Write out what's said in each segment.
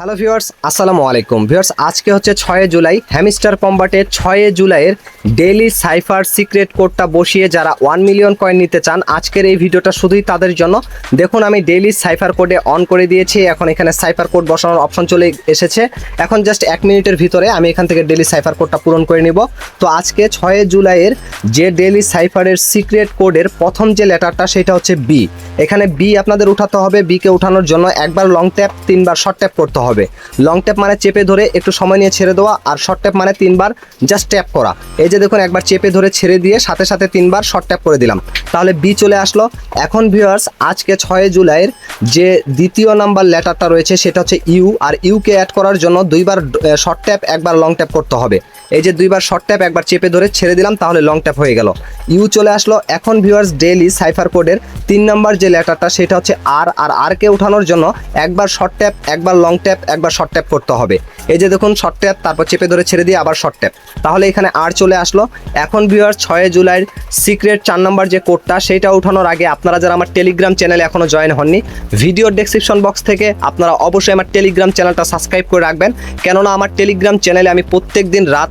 Hello viewers, আসসালামু আলাইকুম। Viewers, আজকে হচ্ছে ছয় জুলাই, হ্যামিস্টার কম্বাটে ছয় জুলাইয়ের ডেইলি সাইফার সিক্রেট কোডটা বসিয়ে যারা ওয়ান মিলিয়ন কয়েন নিতে চান, আজকের এই ভিডিওটা শুধুই তাদের জন্য। দেখুন, আমি ডেইলি সাইফার কোডে অন করে দিয়েছি, এখন এখানে সাইফার কোড বসানোর অপশন চলে এসেছে। এখন জাস্ট এক মিনিটের ভিতরে আমি এখান থেকে ডেইলি সাইফার কোডটা পূরণ করে নিব। তো আজকে ছয় জুলাইয়ের যে ডেইলি সাইফারের সিক্রেট কোডের প্রথম যে লেটারটা, সেটা হচ্ছে বি এখানে বি আপনাদের উঠাতে হবে বিকে উঠানোর জন্য একবার লং ট্যাপ তিনবার শর্ট ট্যাপ করতে হবে। লং ট্যাপ মানে চেপে ধরে একটু সময় নিয়ে ছেড়ে দেওয়া আর শর্ট ট্যাপ মানে তিনবার জাস্ট ট্যাপ করা। এই যে দেখুন, একবার চেপে ধরে ছেড়ে দিয়ে সাথে সাথে তিনবার শর্ট ট্যাপ করে দিলাম। তাহলে বি চলে আসলো। এখন ভিউয়ার্স আজকে ছয় জুলাইয়ের যে দ্বিতীয় নাম্বার লেটারটা রয়েছে, সেটা হচ্ছে ইউ আর ইউকে অ্যাড করার জন্য দুইবার শর্ট ট্যাপ একবার লং ট্যাপ করতে হবে। এই যে দুইবার শর্ট ট্যাপ একবার চেপে ধরে ছেড়ে দিলাম, তাহলে লং ট্যাপ হয়ে গেল। ইউ চলে আসলো। এখন ভিউয়ার্স ডেইলি সাইফার কোডের তিন নাম্বার যে লেটারটা, সেটা হচ্ছে আর আর আরকে উঠানোর জন্য একবার শর্ট ট্যাপ একবার লং ট্যাপ একবার শর্ট ট্যাপ করতে হবে। এই যে দেখুন শর্ট ট্যাপ তারপর চেপে ধরে ছেড়ে দিয়ে আবার শর্ট ট্যাপ তাহলে এখানে আর চলে আসলো। এখন ভিউয়ার্স ছয় জুলাইয়ের সিক্রেট চার নাম্বার যে কোডটা সেইটা উঠানোর আগে আপনারা যারা আমার টেলিগ্রাম চ্যানেলে এখনও জয়েন হননি ভিডিওর ডেসক্রিপশন বক্স থেকে আপনারা অবশ্যই আমার টেলিগ্রাম চ্যানেলটা সাবস্ক্রাইব করে রাখবেন। কেননা আমার টেলিগ্রাম চ্যানেলে আমি প্রত্যেক দিন রাত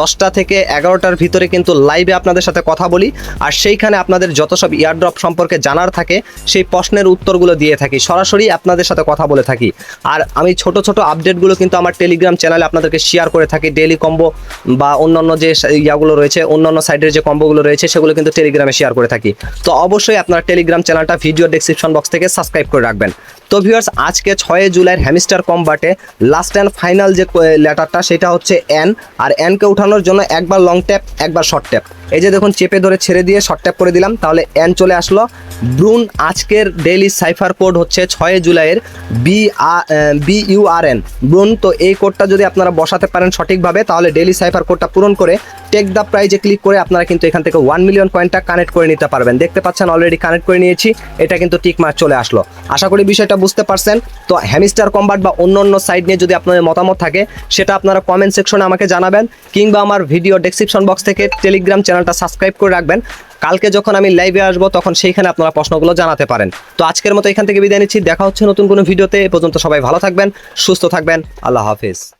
দশটা থেকে এগারোটার ভিতরে কিন্তু লাইভে আপনাদের সাথে কথা বলি। আর সেইখানে আপনাদের যত সব ইয়ারড্রপ সম্পর্কে জানার থাকে, সেই প্রশ্নের উত্তরগুলো দিয়ে থাকি। সরাসরি আপনাদের সাথে কথা বলে থাকি। আর আমি ছোট ছোট আপডেটগুলো কিন্তু আমার টেলিগ্রাম চ্যানেলে আপনাদেরকে শেয়ার করে থাকি। ডেইলি কম্বো বা অন্যান্য যে ইয়াগুলো রয়েছে, অন্যান্য সাইডের যে কম্বোগুলো রয়েছে, সেগুলো কিন্তু টেলিগ্রামে শেয়ার করে থাকি। তো অবশ্যই আপনারা টেলিগ্রাম চ্যানেলটা ভিডিও ডেসক্রিপশন বক্স থেকে সাবস্ক্রাইব করে রাখবেন। তো ভিউয়ার্স আজকে ছয় জুলাইয়ের হ্যামিস্টার কম্বাটে লাস্ট অ্যান্ড ফাইনাল যে লেটারটা সেটা হচ্ছে এন আর এনকে উঠানোর জন্য একবার লং ট্যাপ একবার শর্ট ট্যাপ এই যে দেখুন, চেপে ধরে ছেড়ে দিয়ে শর্ট ট্যাপ করে দিলাম, তাহলে এন চলে আসলো। ব্রুন, আজকের ডেইলি সাইফার কোড হচ্ছে ছয় জুলাইয়ের B B U R N. Burne, তো এই কোডটা যদি আপনারা বসাতে পারেন সঠিকভাবে, তাহলে ডেইলি সাইফার কোডটা পূরণ করে টেক দ্য প্রাইজে ক্লিক করে আপনারা কিন্তু এখান থেকে ওয়ান মিলিয়ন কয়েনটা কানেক্ট করে নিতে পারবেন। দেখতে পাচ্ছেন অলরেডি কানেক্ট করে নিয়েছি, এটা কিন্তু টিক মার্ক চলে আসলো। আশা করি বিষয়টা বুঝতে পারছেন। তো হ্যামিস্টার কম্বাট বা অন্য অন্য সাইড নিয়ে যদি আপনাদের মতামত থাকে, সেটা আপনারা কমেন্ট সেকশনে আমাকে জানাবেন, কিংবা আমার ভিডিও ডেসক্রিপশন বক্স থেকে টেলিগ্রাম চ্যানেলটা সাবস্ক্রাইব করে রাখবেন। কালকে যখন আমি লাইভে আসব, তখন সেইখানে আপনারা প্রশ্নগুলো জানাতে পারেন। তো আজকের মতো এখান থেকে বিদায় নিচ্ছি। দেখা হচ্ছে নতুন কোনো ভিডিওতে। এ পর্যন্ত সবাই ভালো থাকবেন, সুস্থ থাকবেন। আল্লাহ হাফিজ।